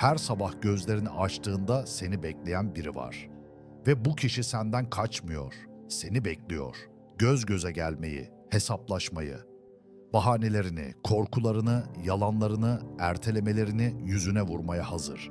Her sabah gözlerini açtığında seni bekleyen biri var. Ve bu kişi senden kaçmıyor, seni bekliyor. Göz göze gelmeyi, hesaplaşmayı, bahanelerini, korkularını, yalanlarını, ertelemelerini yüzüne vurmaya hazır.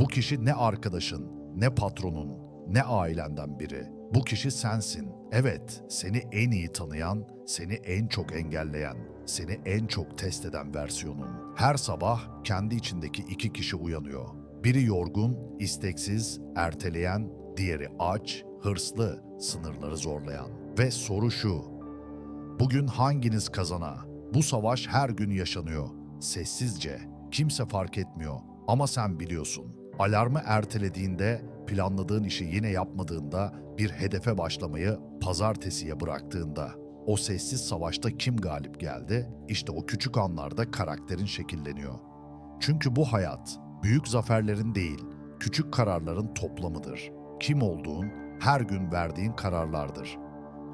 Bu kişi ne arkadaşın, ne patronun, ne ailenden biri. Bu kişi sensin. Evet, seni en iyi tanıyan, seni en çok engelleyen, seni en çok test eden versiyonun. Her sabah kendi içindeki iki kişi uyanıyor. Biri yorgun, isteksiz, erteleyen, diğeri aç, hırslı, sınırları zorlayan. Ve soru şu, Bugün hanginiz kazana? Bu savaş her gün yaşanıyor. Sessizce. Kimse fark etmiyor. Ama sen biliyorsun. Alarmı ertelediğinde, planladığın işi yine yapmadığında, bir hedefe başlamayı pazartesiye bıraktığında, o sessiz savaşta kim galip geldi? İşte o küçük anlarda karakterin şekilleniyor. Çünkü bu hayat büyük zaferlerin değil, küçük kararların toplamıdır. Kim olduğun, her gün verdiğin kararlardır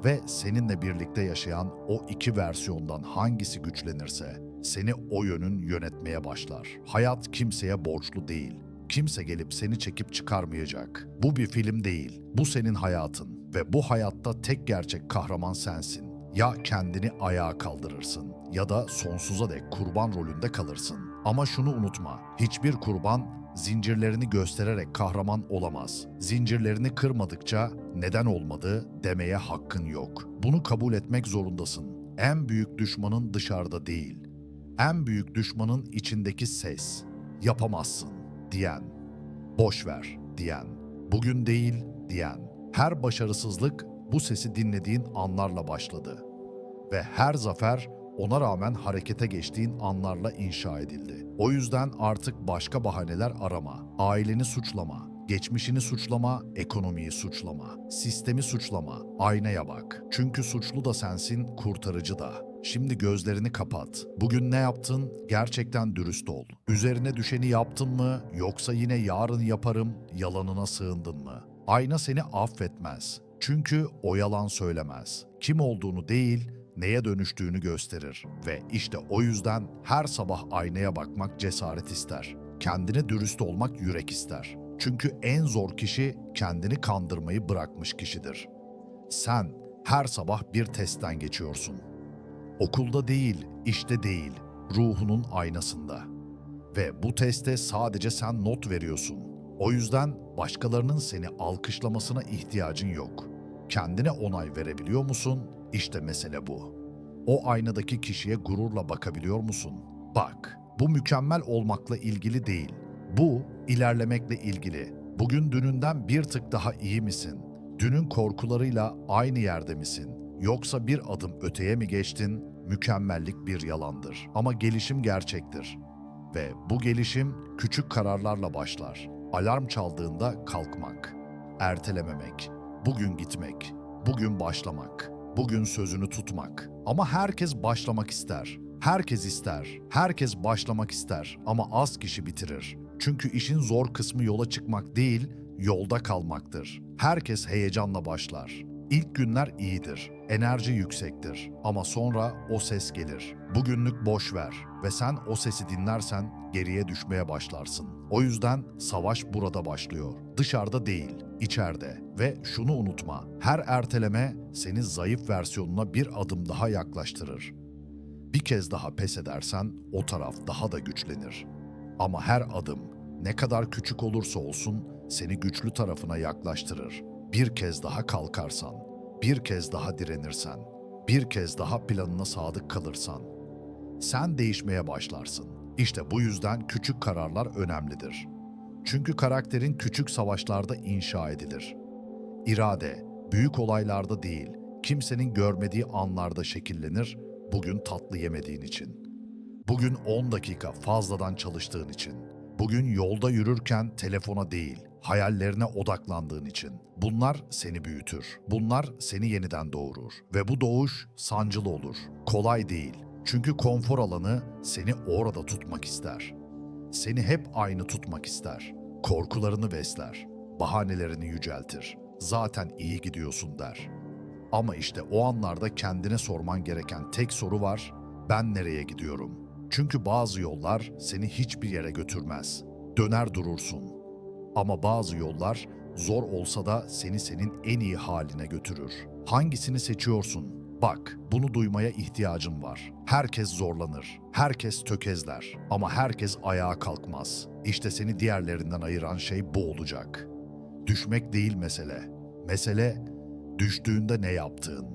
ve seninle birlikte yaşayan o iki versiyondan hangisi güçlenirse seni o yönün yönetmeye başlar. Hayat kimseye borçlu değil. Kimse gelip seni çekip çıkarmayacak. Bu bir film değil. Bu senin hayatın ve bu hayatta tek gerçek kahraman sensin. Ya kendini ayağa kaldırırsın ya da sonsuza dek kurban rolünde kalırsın. Ama şunu unutma. Hiçbir kurban zincirlerini göstererek kahraman olamaz. Zincirlerini kırmadıkça neden olmadı demeye hakkın yok. Bunu kabul etmek zorundasın. En büyük düşmanın dışarıda değil. En büyük düşmanın içindeki ses. Yapamazsın diyen. Boş ver diyen. Bugün değil diyen. Her başarısızlık bu sesi dinlediğin anlarla başladı. Ve her zafer ona rağmen harekete geçtiğin anlarla inşa edildi. O yüzden artık başka bahaneler arama. Aileni suçlama, geçmişini suçlama, ekonomiyi suçlama, sistemi suçlama, aynaya bak. Çünkü suçlu da sensin, kurtarıcı da. Şimdi gözlerini kapat. Bugün ne yaptın? Gerçekten dürüst ol. Üzerine düşeni yaptın mı yoksa yine yarın yaparım yalanına sığındın mı? Ayna seni affetmez. Çünkü o yalan söylemez. Kim olduğunu değil, neye dönüştüğünü gösterir ve işte o yüzden her sabah aynaya bakmak cesaret ister. Kendine dürüst olmak yürek ister. Çünkü en zor kişi kendini kandırmayı bırakmış kişidir. Sen her sabah bir testten geçiyorsun. Okulda değil, işte değil, ruhunun aynasında. Ve bu teste sadece sen not veriyorsun. O yüzden başkalarının seni alkışlamasına ihtiyacın yok. Kendine onay verebiliyor musun? İşte mesele bu. O aynadaki kişiye gururla bakabiliyor musun? Bak, bu mükemmel olmakla ilgili değil. Bu ilerlemekle ilgili. Bugün dününden bir tık daha iyi misin? Dünün korkularıyla aynı yerde misin? Yoksa bir adım öteye mi geçtin? Mükemmellik bir yalandır. Ama gelişim gerçektir. Ve bu gelişim küçük kararlarla başlar. Alarm çaldığında kalkmak, ertelememek, bugün gitmek, bugün başlamak, bugün sözünü tutmak. Ama herkes başlamak ister. Herkes ister. Herkes başlamak ister ama az kişi bitirir. Çünkü işin zor kısmı yola çıkmak değil, yolda kalmaktır. Herkes heyecanla başlar. İlk günler iyidir, enerji yüksektir ama sonra o ses gelir. Bugünlük boş ver ve sen o sesi dinlersen geriye düşmeye başlarsın. O yüzden savaş burada başlıyor. Dışarıda değil, içeride. Ve şunu unutma, her erteleme seni zayıf versiyonuna bir adım daha yaklaştırır. Bir kez daha pes edersen o taraf daha da güçlenir. Ama her adım ne kadar küçük olursa olsun seni güçlü tarafına yaklaştırır. Bir kez daha kalkarsan, bir kez daha direnirsen, bir kez daha planına sadık kalırsan, sen değişmeye başlarsın. İşte bu yüzden küçük kararlar önemlidir. Çünkü karakterin küçük savaşlarda inşa edilir. İrade, büyük olaylarda değil, kimsenin görmediği anlarda şekillenir, bugün tatlı yemediğin için. Bugün 10 dakika fazladan çalıştığın için. Bugün yolda yürürken telefona değil, hayallerine odaklandığın için. Bunlar seni büyütür. Bunlar seni yeniden doğurur. Ve bu doğuş sancılı olur. Kolay değil. Çünkü konfor alanı seni orada tutmak ister. Seni hep aynı tutmak ister. Korkularını besler. Bahanelerini yüceltir. Zaten iyi gidiyorsun der. Ama işte o anlarda kendine sorman gereken tek soru var. Ben nereye gidiyorum? Çünkü bazı yollar seni hiçbir yere götürmez. döner durursun. Ama bazı yollar zor olsa da seni senin en iyi haline götürür. Hangisini seçiyorsun? Bak, bunu duymaya ihtiyacım var. Herkes zorlanır, herkes tökezler ama herkes ayağa kalkmaz. İşte seni diğerlerinden ayıran şey bu olacak. Düşmek değil mesele. Mesele düştüğünde ne yaptığın.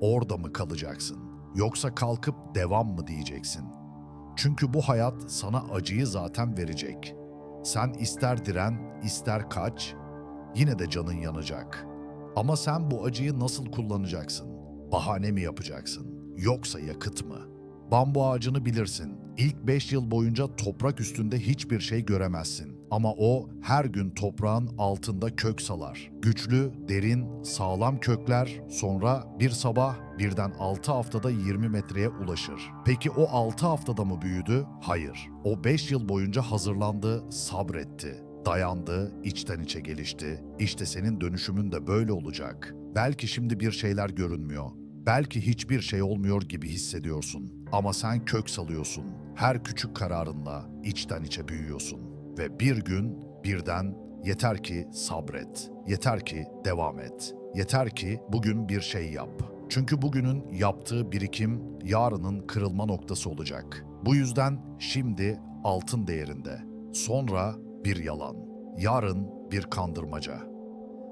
Orada mı kalacaksın? Yoksa kalkıp devam mı diyeceksin? Çünkü bu hayat sana acıyı zaten verecek. Sen ister diren, ister kaç, yine de canın yanacak. Ama sen bu acıyı nasıl kullanacaksın? Bahane mi yapacaksın? Yoksa yakıt mı? Bambu ağacını bilirsin. İlk beş yıl boyunca toprak üstünde hiçbir şey göremezsin. Ama o her gün toprağın altında kök salar. Güçlü, derin, sağlam kökler sonra bir sabah birden 6 haftada 20 metreye ulaşır. Peki o 6 haftada mı büyüdü? Hayır. O 5 yıl boyunca hazırlandı, sabretti. Dayandı, içten içe gelişti. İşte senin dönüşümün de böyle olacak. Belki şimdi bir şeyler görünmüyor. Belki hiçbir şey olmuyor gibi hissediyorsun. Ama sen kök salıyorsun. Her küçük kararınla içten içe büyüyorsun. Ve bir gün birden yeter ki sabret. Yeter ki devam et. Yeter ki bugün bir şey yap. Çünkü bugünün yaptığı birikim yarının kırılma noktası olacak. Bu yüzden şimdi altın değerinde. Sonra bir yalan. Yarın bir kandırmaca.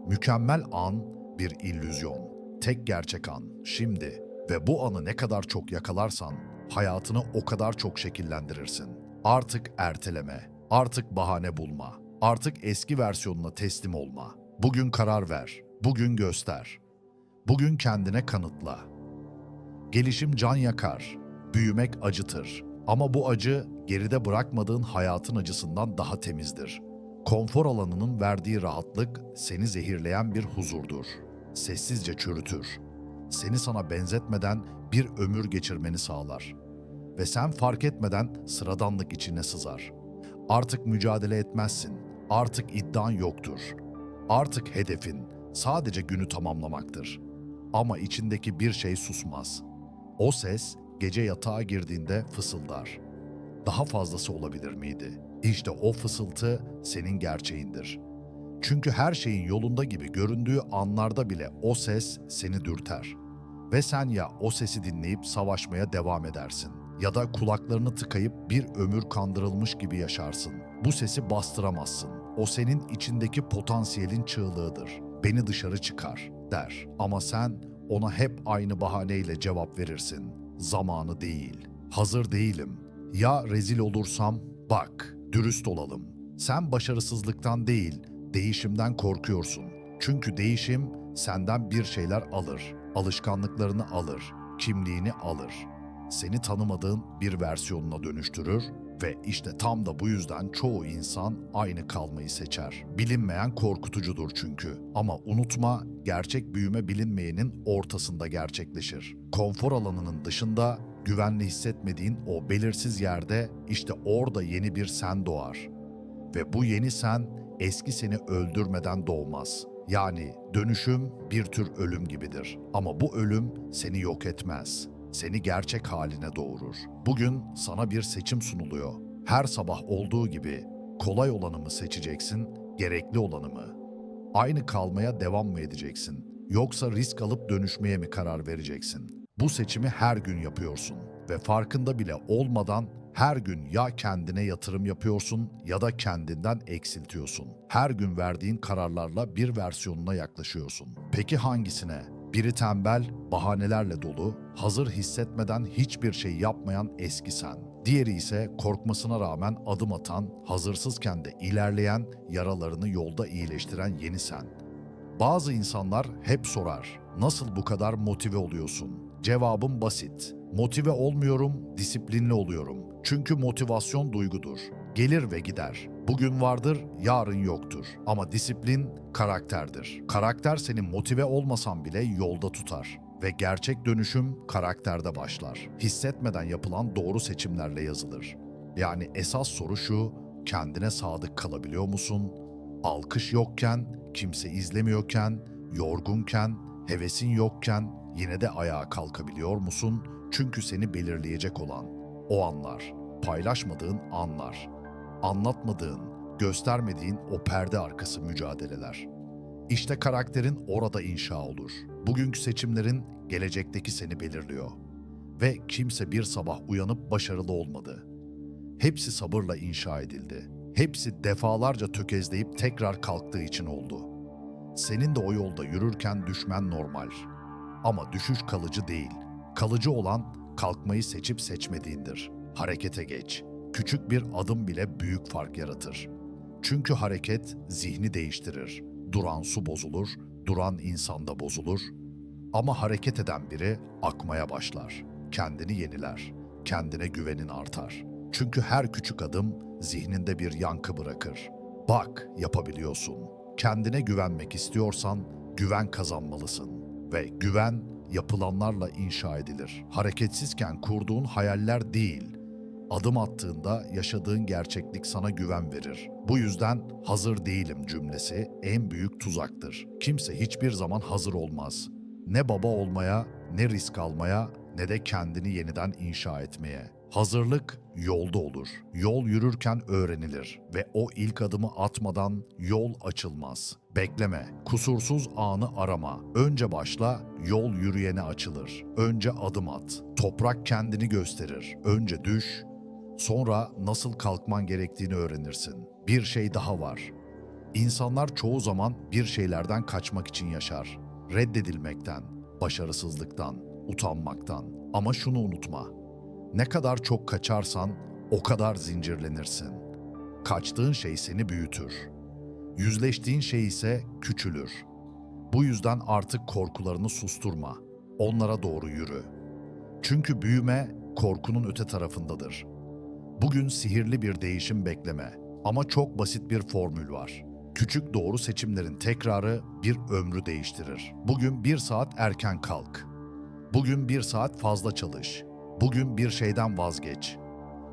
Mükemmel an bir illüzyon. Tek gerçek an şimdi ve bu anı ne kadar çok yakalarsan hayatını o kadar çok şekillendirirsin. Artık erteleme, artık bahane bulma, artık eski versiyonuna teslim olma. Bugün karar ver, bugün göster. Bugün kendine kanıtla. Gelişim can yakar, büyümek acıtır. Ama bu acı geride bırakmadığın hayatın acısından daha temizdir. Konfor alanının verdiği rahatlık seni zehirleyen bir huzurdur. Sessizce çürütür. Seni sana benzetmeden bir ömür geçirmeni sağlar. Ve sen fark etmeden sıradanlık içine sızar. Artık mücadele etmezsin. Artık iddian yoktur. Artık hedefin sadece günü tamamlamaktır. Ama içindeki bir şey susmaz. O ses gece yatağa girdiğinde fısıldar. Daha fazlası olabilir miydi? İşte o fısıltı senin gerçeğindir. Çünkü her şeyin yolunda gibi göründüğü anlarda bile o ses seni dürter. Ve sen ya o sesi dinleyip savaşmaya devam edersin ya da kulaklarını tıkayıp bir ömür kandırılmış gibi yaşarsın. Bu sesi bastıramazsın. O senin içindeki potansiyelin çığlığıdır. Beni dışarı çıkar der. Ama sen ona hep aynı bahaneyle cevap verirsin. Zamanı değil. Hazır değilim. Ya rezil olursam? Bak, dürüst olalım. Sen başarısızlıktan değil, değişimden korkuyorsun. Çünkü değişim senden bir şeyler alır. Alışkanlıklarını alır, kimliğini alır. Seni tanımadığın bir versiyonuna dönüştürür ve işte tam da bu yüzden çoğu insan aynı kalmayı seçer. Bilinmeyen korkutucudur çünkü. Ama unutma, gerçek büyüme bilinmeyenin ortasında gerçekleşir. Konfor alanının dışında güvenli hissetmediğin o belirsiz yerde işte orada yeni bir sen doğar. Ve bu yeni sen eski seni öldürmeden doğmaz. Yani dönüşüm bir tür ölüm gibidir. Ama bu ölüm seni yok etmez. Seni gerçek haline doğurur. Bugün sana bir seçim sunuluyor. Her sabah olduğu gibi kolay olanı mı seçeceksin, gerekli olanı mı? Aynı kalmaya devam mı edeceksin? Yoksa risk alıp dönüşmeye mi karar vereceksin? Bu seçimi her gün yapıyorsun ve farkında bile olmadan her gün ya kendine yatırım yapıyorsun ya da kendinden eksiltiyorsun. Her gün verdiğin kararlarla bir versiyonuna yaklaşıyorsun. Peki hangisine? Biri tembel, bahanelerle dolu, hazır hissetmeden hiçbir şey yapmayan eski sen. Diğeri ise korkmasına rağmen adım atan, hazırsızken de ilerleyen, yaralarını yolda iyileştiren yeni sen. Bazı insanlar hep sorar, nasıl bu kadar motive oluyorsun? Cevabım basit. Motive olmuyorum, disiplinli oluyorum. Çünkü motivasyon duygudur. Gelir ve gider. Bugün vardır, yarın yoktur. Ama disiplin karakterdir. Karakter seni motive olmasan bile yolda tutar. Ve gerçek dönüşüm karakterde başlar. Hissetmeden yapılan doğru seçimlerle yazılır. Yani esas soru şu, kendine sadık kalabiliyor musun? Alkış yokken, kimse izlemiyorken, yorgunken, hevesin yokken yine de ayağa kalkabiliyor musun? Çünkü seni belirleyecek olan o anlar, paylaşmadığın anlar, anlatmadığın, göstermediğin o perde arkası mücadeleler. İşte karakterin orada inşa olur. Bugünkü seçimlerin gelecekteki seni belirliyor. Ve kimse bir sabah uyanıp başarılı olmadı. Hepsi sabırla inşa edildi. Hepsi defalarca tökezleyip tekrar kalktığı için oldu. Senin de o yolda yürürken düşmen normal. Ama düşüş kalıcı değil. Kalıcı olan kalkmayı seçip seçmediğindir. Harekete geç. Küçük bir adım bile büyük fark yaratır. Çünkü hareket zihni değiştirir. Duran su bozulur, duran insan da bozulur. Ama hareket eden biri akmaya başlar. Kendini yeniler. Kendine güvenin artar. Çünkü her küçük adım zihninde bir yankı bırakır. Bak, yapabiliyorsun. Kendine güvenmek istiyorsan güven kazanmalısın ve güven yapılanlarla inşa edilir. Hareketsizken kurduğun hayaller değil, adım attığında yaşadığın gerçeklik sana güven verir. Bu yüzden hazır değilim cümlesi en büyük tuzaktır. Kimse hiçbir zaman hazır olmaz. Ne baba olmaya, ne risk almaya, ne de kendini yeniden inşa etmeye. Hazırlık yolda olur. Yol yürürken öğrenilir ve o ilk adımı atmadan yol açılmaz. Bekleme, kusursuz anı arama. Önce başla, yol yürüyene açılır. Önce adım at. Toprak kendini gösterir. Önce düş, sonra nasıl kalkman gerektiğini öğrenirsin. Bir şey daha var. İnsanlar çoğu zaman bir şeylerden kaçmak için yaşar. Reddedilmekten, başarısızlıktan, utanmaktan. Ama şunu unutma. Ne kadar çok kaçarsan o kadar zincirlenirsin. Kaçtığın şey seni büyütür. Yüzleştiğin şey ise küçülür. Bu yüzden artık korkularını susturma. Onlara doğru yürü. Çünkü büyüme korkunun öte tarafındadır. Bugün sihirli bir değişim bekleme ama çok basit bir formül var. Küçük doğru seçimlerin tekrarı bir ömrü değiştirir. Bugün bir saat erken kalk. Bugün bir saat fazla çalış. Bugün bir şeyden vazgeç.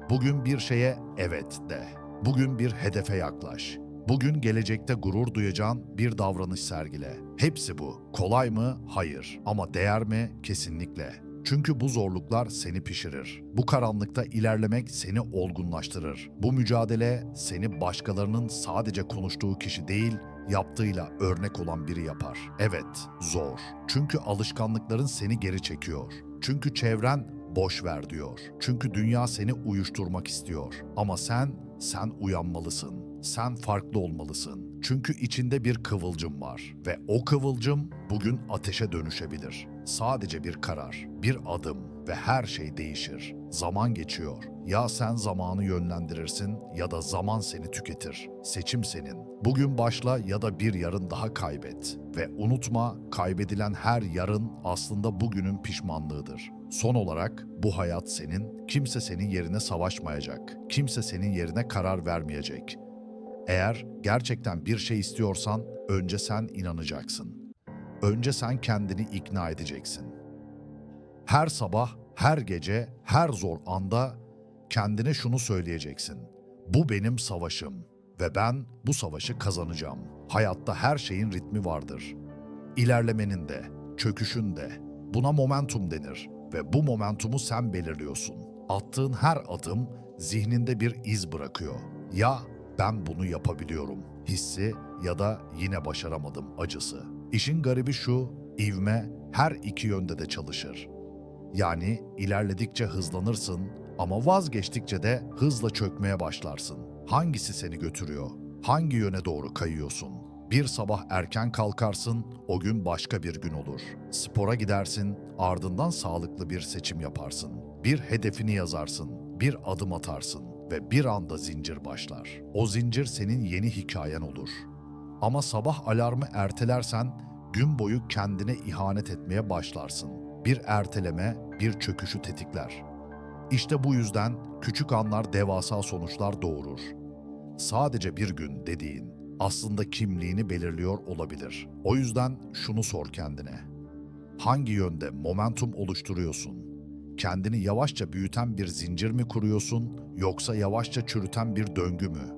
Bugün bir şeye evet de. Bugün bir hedefe yaklaş. Bugün gelecekte gurur duyacağın bir davranış sergile. Hepsi bu. Kolay mı? Hayır. Ama değer mi? Kesinlikle. Çünkü bu zorluklar seni pişirir. Bu karanlıkta ilerlemek seni olgunlaştırır. Bu mücadele seni başkalarının sadece konuştuğu kişi değil, yaptığıyla örnek olan biri yapar. Evet, zor. Çünkü alışkanlıkların seni geri çekiyor. Çünkü çevren boş ver diyor. Çünkü dünya seni uyuşturmak istiyor. Ama sen, sen uyanmalısın. Sen farklı olmalısın. Çünkü içinde bir kıvılcım var ve o kıvılcım bugün ateşe dönüşebilir. Sadece bir karar, bir adım ve her şey değişir. Zaman geçiyor. Ya sen zamanı yönlendirirsin ya da zaman seni tüketir. Seçim senin. Bugün başla ya da bir yarın daha kaybet. Ve unutma, kaybedilen her yarın aslında bugünün pişmanlığıdır. Son olarak bu hayat senin, kimse senin yerine savaşmayacak. Kimse senin yerine karar vermeyecek. Eğer gerçekten bir şey istiyorsan önce sen inanacaksın. Önce sen kendini ikna edeceksin. Her sabah, her gece, her zor anda kendine şunu söyleyeceksin. Bu benim savaşım ve ben bu savaşı kazanacağım. Hayatta her şeyin ritmi vardır. İlerlemenin de, çöküşün de. Buna momentum denir ve bu momentumu sen belirliyorsun. Attığın her adım zihninde bir iz bırakıyor. Ya ben bunu yapabiliyorum hissi ya da yine başaramadım acısı. İşin garibi şu, ivme her iki yönde de çalışır. Yani ilerledikçe hızlanırsın ama vazgeçtikçe de hızla çökmeye başlarsın. Hangisi seni götürüyor? Hangi yöne doğru kayıyorsun? Bir sabah erken kalkarsın, o gün başka bir gün olur. Spora gidersin, ardından sağlıklı bir seçim yaparsın. Bir hedefini yazarsın, bir adım atarsın ve bir anda zincir başlar. O zincir senin yeni hikayen olur. Ama sabah alarmı ertelersen gün boyu kendine ihanet etmeye başlarsın. Bir erteleme bir çöküşü tetikler. İşte bu yüzden küçük anlar devasa sonuçlar doğurur. Sadece bir gün dediğin aslında kimliğini belirliyor olabilir. O yüzden şunu sor kendine. Hangi yönde momentum oluşturuyorsun? Kendini yavaşça büyüten bir zincir mi kuruyorsun yoksa yavaşça çürüten bir döngü mü?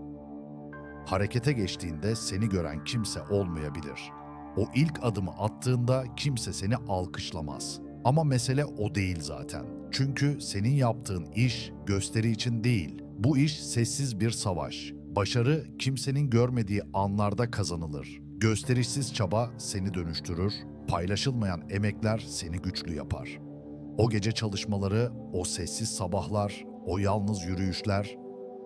Harekete geçtiğinde seni gören kimse olmayabilir. O ilk adımı attığında kimse seni alkışlamaz. Ama mesele o değil zaten. Çünkü senin yaptığın iş gösteri için değil. Bu iş sessiz bir savaş. Başarı kimsenin görmediği anlarda kazanılır. Gösterişsiz çaba seni dönüştürür, paylaşılmayan emekler seni güçlü yapar. O gece çalışmaları, o sessiz sabahlar, o yalnız yürüyüşler,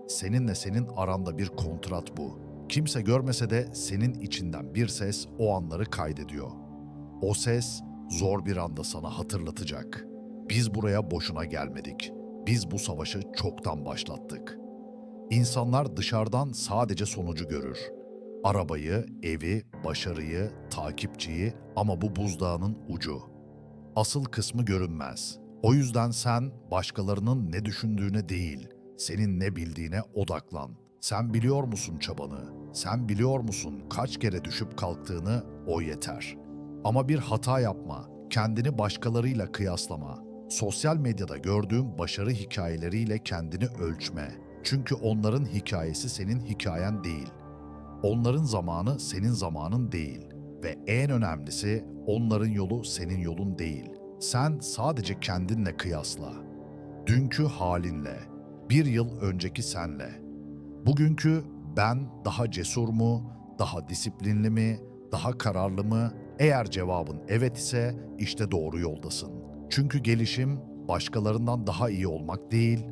seninle senin aranda bir kontrat bu. Kimse görmese de senin içinden bir ses o anları kaydediyor. O ses zor bir anda sana hatırlatacak. Biz buraya boşuna gelmedik. Biz bu savaşı çoktan başlattık. İnsanlar dışarıdan sadece sonucu görür. Arabayı, evi, başarıyı, takipçiyi ama bu buzdağının ucu. Asıl kısmı görünmez. O yüzden sen başkalarının ne düşündüğüne değil, senin ne bildiğine odaklan. Sen biliyor musun çabanı? Sen biliyor musun kaç kere düşüp kalktığını? O yeter. Ama bir hata yapma. Kendini başkalarıyla kıyaslama. Sosyal medyada gördüğün başarı hikayeleriyle kendini ölçme. Çünkü onların hikayesi senin hikayen değil. Onların zamanı senin zamanın değil ve en önemlisi onların yolu senin yolun değil. Sen sadece kendinle kıyasla. Dünkü halinle, bir yıl önceki senle. Bugünkü ben daha cesur mu, daha disiplinli mi, daha kararlı mı? Eğer cevabın evet ise işte doğru yoldasın. Çünkü gelişim başkalarından daha iyi olmak değil,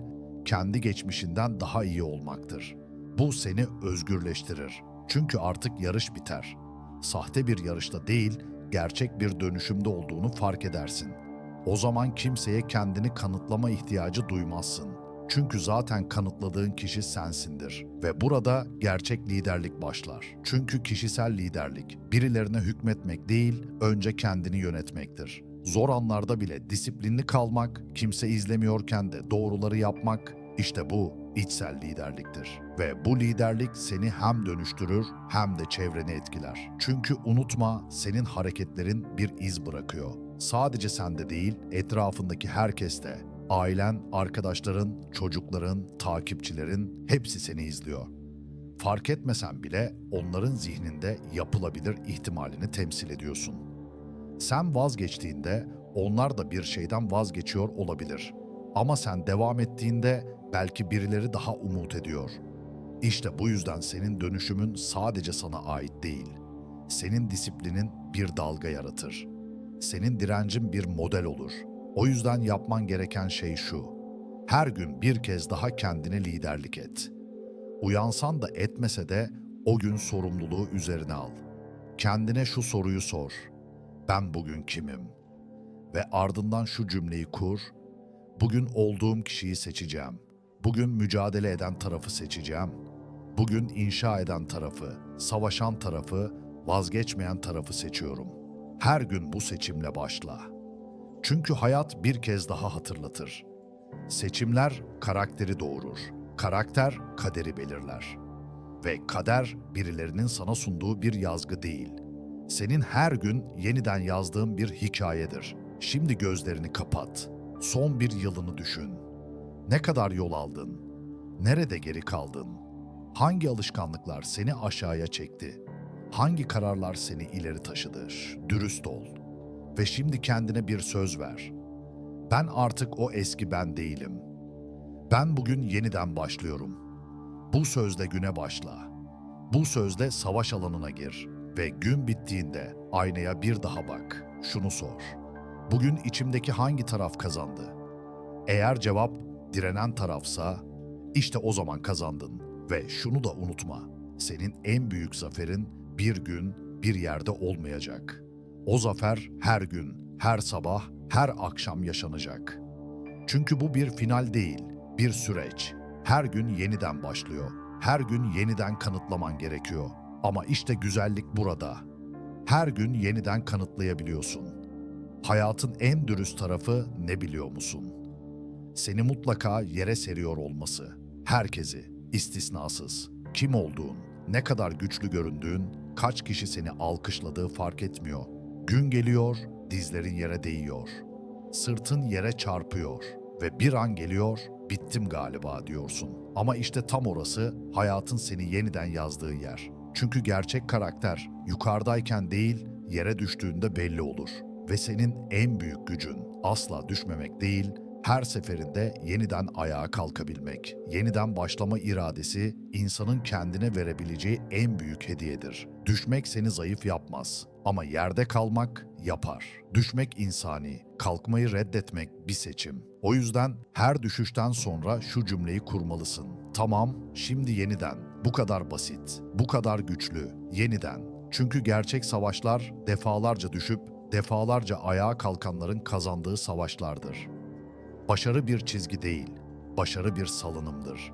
kendi geçmişinden daha iyi olmaktır. Bu seni özgürleştirir. Çünkü artık yarış biter. Sahte bir yarışta değil, gerçek bir dönüşümde olduğunu fark edersin. O zaman kimseye kendini kanıtlama ihtiyacı duymazsın. Çünkü zaten kanıtladığın kişi sensindir ve burada gerçek liderlik başlar. Çünkü kişisel liderlik birilerine hükmetmek değil, önce kendini yönetmektir. Zor anlarda bile disiplinli kalmak, kimse izlemiyorken de doğruları yapmak, işte bu içsel liderliktir. Ve bu liderlik seni hem dönüştürür hem de çevreni etkiler. Çünkü unutma senin hareketlerin bir iz bırakıyor. Sadece sende değil, etrafındaki herkeste. Ailen, arkadaşların, çocukların, takipçilerin hepsi seni izliyor. Fark etmesen bile onların zihninde yapılabilir ihtimalini temsil ediyorsun. Sen vazgeçtiğinde onlar da bir şeyden vazgeçiyor olabilir. Ama sen devam ettiğinde belki birileri daha umut ediyor. İşte bu yüzden senin dönüşümün sadece sana ait değil. Senin disiplinin bir dalga yaratır. Senin direncin bir model olur. O yüzden yapman gereken şey şu. Her gün bir kez daha kendine liderlik et. Uyansan da etmese de o gün sorumluluğu üzerine al. Kendine şu soruyu sor. Ben bugün kimim? Ve ardından şu cümleyi kur. Bugün olduğum kişiyi seçeceğim. Bugün mücadele eden tarafı seçeceğim. Bugün inşa eden tarafı, savaşan tarafı, vazgeçmeyen tarafı seçiyorum. Her gün bu seçimle başla. Çünkü hayat bir kez daha hatırlatır. Seçimler karakteri doğurur. Karakter kaderi belirler. Ve kader birilerinin sana sunduğu bir yazgı değil. Senin her gün yeniden yazdığın bir hikayedir. Şimdi gözlerini kapat. Son bir yılını düşün. Ne kadar yol aldın? Nerede geri kaldın? Hangi alışkanlıklar seni aşağıya çekti? Hangi kararlar seni ileri taşıdı? Dürüst ol. Ve şimdi kendine bir söz ver. Ben artık o eski ben değilim. Ben bugün yeniden başlıyorum. Bu sözde güne başla. Bu sözde savaş alanına gir ve gün bittiğinde aynaya bir daha bak. Şunu sor. Bugün içimdeki hangi taraf kazandı? Eğer cevap direnen tarafsa işte o zaman kazandın ve şunu da unutma. Senin en büyük zaferin bir gün bir yerde olmayacak. O zafer her gün, her sabah, her akşam yaşanacak. Çünkü bu bir final değil, bir süreç. Her gün yeniden başlıyor. Her gün yeniden kanıtlaman gerekiyor. Ama işte güzellik burada. Her gün yeniden kanıtlayabiliyorsun. Hayatın en dürüst tarafı ne biliyor musun? Seni mutlaka yere seriyor olması. Herkesi, istisnasız. Kim olduğun, ne kadar güçlü göründüğün, kaç kişi seni alkışladığı fark etmiyor. Gün geliyor, dizlerin yere değiyor. Sırtın yere çarpıyor ve bir an geliyor, bittim galiba diyorsun. Ama işte tam orası hayatın seni yeniden yazdığı yer. Çünkü gerçek karakter yukarıdayken değil, yere düştüğünde belli olur. Ve senin en büyük gücün asla düşmemek değil, Her seferinde yeniden ayağa kalkabilmek, yeniden başlama iradesi insanın kendine verebileceği en büyük hediyedir. Düşmek seni zayıf yapmaz ama yerde kalmak yapar. Düşmek insani, kalkmayı reddetmek bir seçim. O yüzden her düşüşten sonra şu cümleyi kurmalısın. Tamam, şimdi yeniden. Bu kadar basit, bu kadar güçlü, yeniden. Çünkü gerçek savaşlar defalarca düşüp defalarca ayağa kalkanların kazandığı savaşlardır. Başarı bir çizgi değil, başarı bir salınımdır.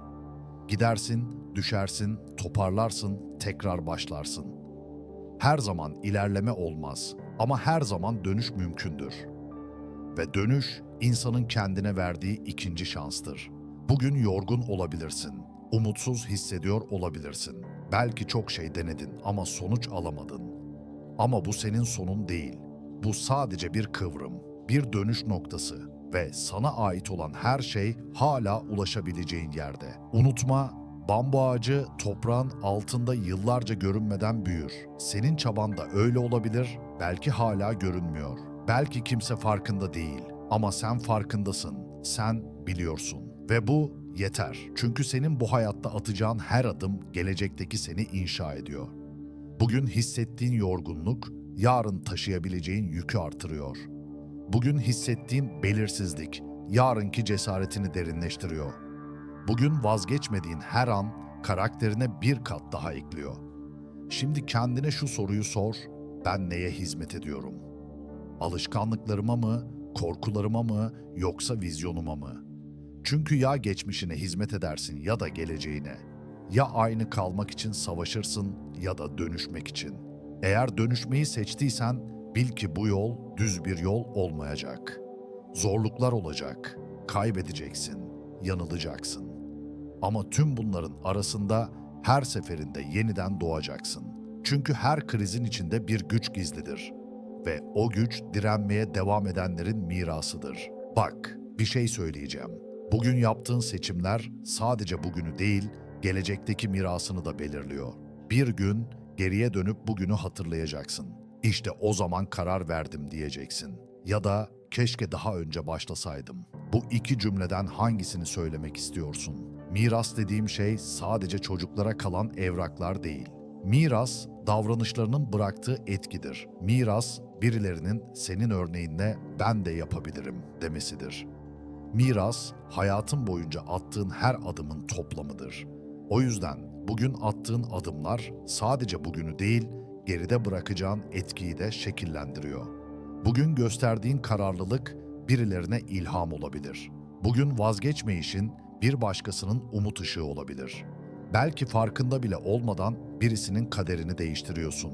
Gidersin, düşersin, toparlarsın, tekrar başlarsın. Her zaman ilerleme olmaz ama her zaman dönüş mümkündür. Ve dönüş insanın kendine verdiği ikinci şanstır. Bugün yorgun olabilirsin, umutsuz hissediyor olabilirsin. Belki çok şey denedin ama sonuç alamadın. Ama bu senin sonun değil. Bu sadece bir kıvrım, bir dönüş noktası ve sana ait olan her şey hala ulaşabileceğin yerde. Unutma, bambu ağacı toprağın altında yıllarca görünmeden büyür. Senin çaban da öyle olabilir, belki hala görünmüyor. Belki kimse farkında değil ama sen farkındasın. Sen biliyorsun. Ve bu yeter. Çünkü senin bu hayatta atacağın her adım gelecekteki seni inşa ediyor. Bugün hissettiğin yorgunluk, yarın taşıyabileceğin yükü artırıyor. Bugün hissettiğin belirsizlik, yarınki cesaretini derinleştiriyor. Bugün vazgeçmediğin her an karakterine bir kat daha ekliyor. Şimdi kendine şu soruyu sor, ben neye hizmet ediyorum? Alışkanlıklarıma mı, korkularıma mı yoksa vizyonuma mı? Çünkü ya geçmişine hizmet edersin ya da geleceğine. Ya aynı kalmak için savaşırsın ya da dönüşmek için. Eğer dönüşmeyi seçtiysen bil ki bu yol düz bir yol olmayacak. Zorluklar olacak, kaybedeceksin, yanılacaksın. Ama tüm bunların arasında her seferinde yeniden doğacaksın. Çünkü her krizin içinde bir güç gizlidir ve o güç direnmeye devam edenlerin mirasıdır. Bak, bir şey söyleyeceğim. Bugün yaptığın seçimler sadece bugünü değil, gelecekteki mirasını da belirliyor. Bir gün geriye dönüp bugünü hatırlayacaksın. İşte o zaman karar verdim diyeceksin. Ya da keşke daha önce başlasaydım. Bu iki cümleden hangisini söylemek istiyorsun? Miras dediğim şey sadece çocuklara kalan evraklar değil. Miras, davranışlarının bıraktığı etkidir. Miras, birilerinin senin örneğinle ben de yapabilirim demesidir. Miras, hayatın boyunca attığın her adımın toplamıdır. O yüzden bugün attığın adımlar sadece bugünü değil, geride bırakacağın etkiyi de şekillendiriyor. Bugün gösterdiğin kararlılık birilerine ilham olabilir. Bugün vazgeçmeyişin bir başkasının umut ışığı olabilir. Belki farkında bile olmadan birisinin kaderini değiştiriyorsun.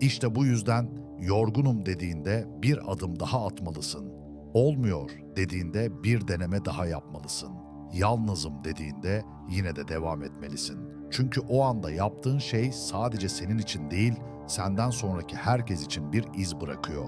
İşte bu yüzden yorgunum dediğinde bir adım daha atmalısın. Olmuyor dediğinde bir deneme daha yapmalısın. Yalnızım dediğinde yine de devam etmelisin. Çünkü o anda yaptığın şey sadece senin için değil, senden sonraki herkes için bir iz bırakıyor.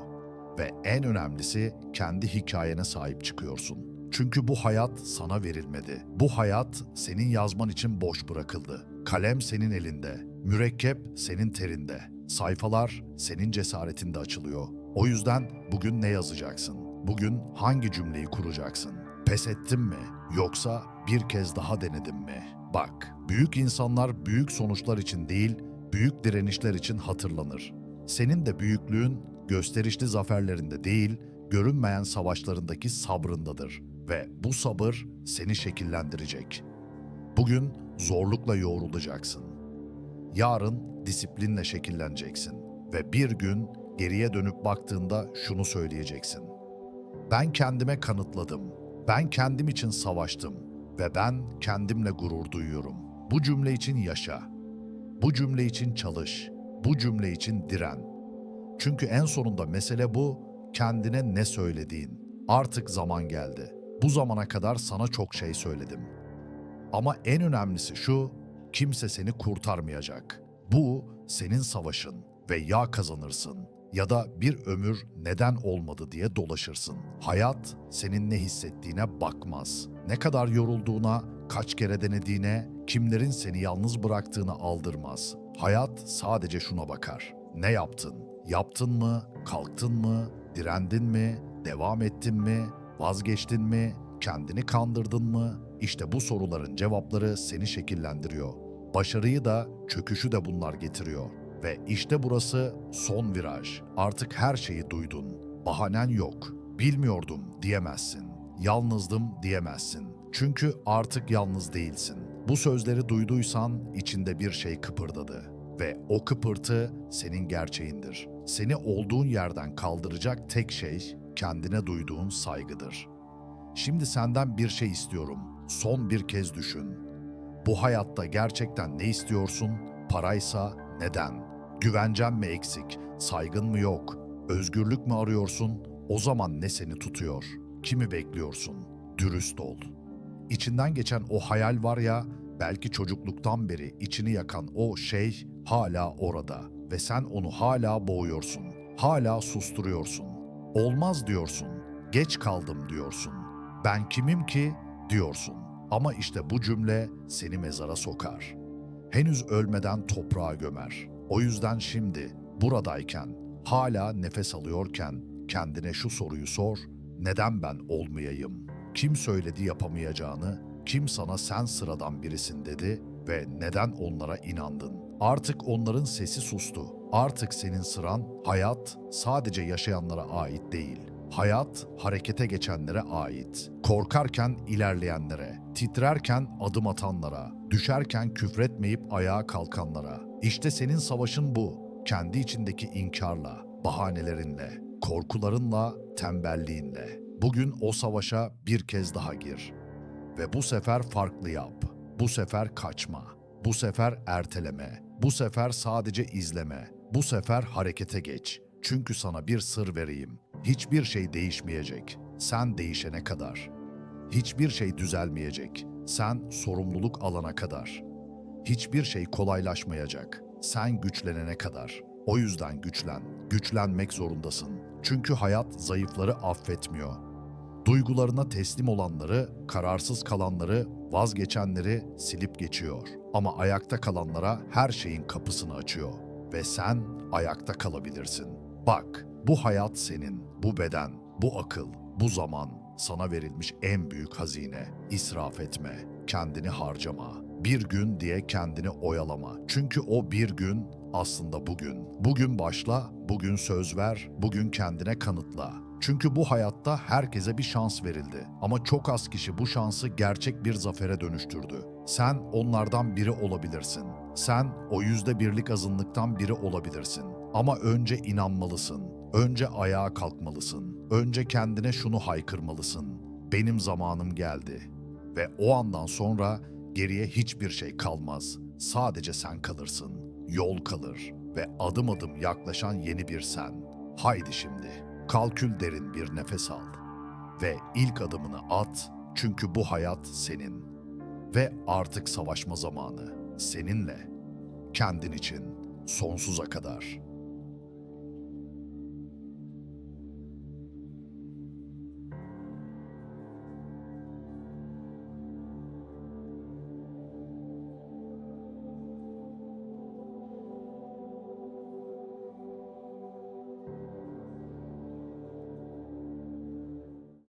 Ve en önemlisi kendi hikayene sahip çıkıyorsun. Çünkü bu hayat sana verilmedi. Bu hayat senin yazman için boş bırakıldı. Kalem senin elinde, mürekkep senin terinde, sayfalar senin cesaretinde açılıyor. O yüzden bugün ne yazacaksın? Bugün hangi cümleyi kuracaksın? Pes ettim mi yoksa bir kez daha denedim mi? Bak, büyük insanlar büyük sonuçlar için değil, büyük direnişler için hatırlanır. Senin de büyüklüğün gösterişli zaferlerinde değil, görünmeyen savaşlarındaki sabrındadır ve bu sabır seni şekillendirecek. Bugün zorlukla yoğrulacaksın. Yarın disiplinle şekilleneceksin ve bir gün geriye dönüp baktığında şunu söyleyeceksin. Ben kendime kanıtladım. Ben kendim için savaştım ve ben kendimle gurur duyuyorum. Bu cümle için yaşa. Bu cümle için çalış. Bu cümle için diren. Çünkü en sonunda mesele bu, kendine ne söylediğin. Artık zaman geldi. Bu zamana kadar sana çok şey söyledim. Ama en önemlisi şu, kimse seni kurtarmayacak. Bu senin savaşın ve ya kazanırsın ya da bir ömür neden olmadı diye dolaşırsın. Hayat senin ne hissettiğine bakmaz. Ne kadar yorulduğuna, kaç kere denediğine, kimlerin seni yalnız bıraktığını aldırmaz. Hayat sadece şuna bakar. Ne yaptın? Yaptın mı? Kalktın mı? Direndin mi? Devam ettin mi? Vazgeçtin mi? Kendini kandırdın mı? İşte bu soruların cevapları seni şekillendiriyor. Başarıyı da, çöküşü de bunlar getiriyor. Ve işte burası son viraj. Artık her şeyi duydun. Bahanen yok. Bilmiyordum diyemezsin. Yalnızdım diyemezsin. Çünkü artık yalnız değilsin. Bu sözleri duyduysan içinde bir şey kıpırdadı ve o kıpırtı senin gerçeğindir. Seni olduğun yerden kaldıracak tek şey kendine duyduğun saygıdır. Şimdi senden bir şey istiyorum. Son bir kez düşün. Bu hayatta gerçekten ne istiyorsun? Paraysa neden? Güvencen mi eksik? Saygın mı yok? Özgürlük mü arıyorsun? O zaman ne seni tutuyor? Kimi bekliyorsun? Dürüst ol. İçinden geçen o hayal var ya, belki çocukluktan beri içini yakan o şey hala orada ve sen onu hala boğuyorsun. Hala susturuyorsun. Olmaz diyorsun. Geç kaldım diyorsun. Ben kimim ki diyorsun. Ama işte bu cümle seni mezara sokar. Henüz ölmeden toprağa gömer. O yüzden şimdi buradayken, hala nefes alıyorken kendine şu soruyu sor. Neden ben olmayayım? Kim söyledi yapamayacağını? Kim sana sen sıradan birisin dedi ve neden onlara inandın? Artık onların sesi sustu. Artık senin sıran hayat sadece yaşayanlara ait değil. Hayat harekete geçenlere ait. Korkarken ilerleyenlere, titrerken adım atanlara, düşerken küfretmeyip ayağa kalkanlara. İşte senin savaşın bu. Kendi içindeki inkarla, bahanelerinle, korkularınla, tembelliğinle. Bugün o savaşa bir kez daha gir. Ve bu sefer farklı yap. Bu sefer kaçma. Bu sefer erteleme. Bu sefer sadece izleme. Bu sefer harekete geç. Çünkü sana bir sır vereyim. Hiçbir şey değişmeyecek. Sen değişene kadar. Hiçbir şey düzelmeyecek. Sen sorumluluk alana kadar. Hiçbir şey kolaylaşmayacak. Sen güçlenene kadar. O yüzden güçlen. Güçlenmek zorundasın. Çünkü hayat zayıfları affetmiyor. Duygularına teslim olanları, kararsız kalanları, vazgeçenleri silip geçiyor. Ama ayakta kalanlara her şeyin kapısını açıyor ve sen ayakta kalabilirsin. Bak, bu hayat senin, bu beden, bu akıl, bu zaman sana verilmiş en büyük hazine. İsraf etme, kendini harcama. Bir gün diye kendini oyalama. Çünkü o bir gün aslında bugün. Bugün başla, bugün söz ver, bugün kendine kanıtla. Çünkü bu hayatta herkese bir şans verildi. Ama çok az kişi bu şansı gerçek bir zafere dönüştürdü. Sen onlardan biri olabilirsin. Sen o yüzde birlik azınlıktan biri olabilirsin. Ama önce inanmalısın. Önce ayağa kalkmalısın. Önce kendine şunu haykırmalısın. Benim zamanım geldi. Ve o andan sonra geriye hiçbir şey kalmaz. Sadece sen kalırsın. Yol kalır ve adım adım yaklaşan yeni bir sen. Haydi şimdi. Kalkül derin bir nefes al ve ilk adımını at çünkü bu hayat senin ve artık savaşma zamanı seninle kendin için sonsuza kadar.